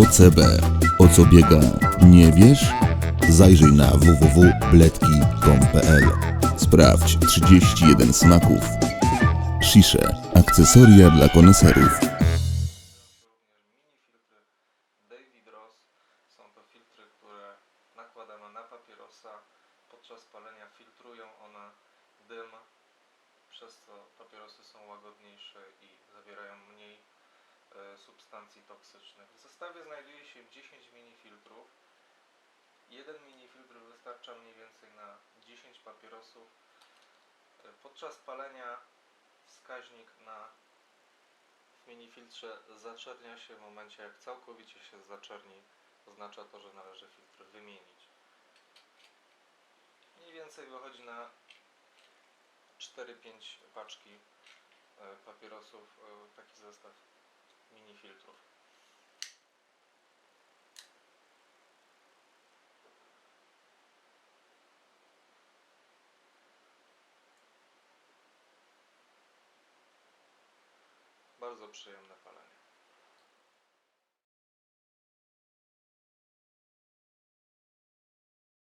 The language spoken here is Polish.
OCB. O co biega? Nie wiesz? Zajrzyj na www.bledki.pl. Sprawdź 31 smaków. Shisze. Akcesoria dla koneserów. Podczas palenia filtrują one dym, przez co papierosy są łagodniejsze i zawierają mniej substancji toksycznych. W zestawie znajduje się 10 mini filtrów. Jeden mini filtr wystarcza mniej więcej na 10 papierosów. Podczas palenia wskaźnik na w minifiltrze zaczernia się w momencie jak całkowicie się zaczerni oznacza to, że należy filtr wymienić mniej więcej wychodzi na 4-5 paczki e, papierosów e, taki zestaw minifiltrów. Bardzo przyjemne palenie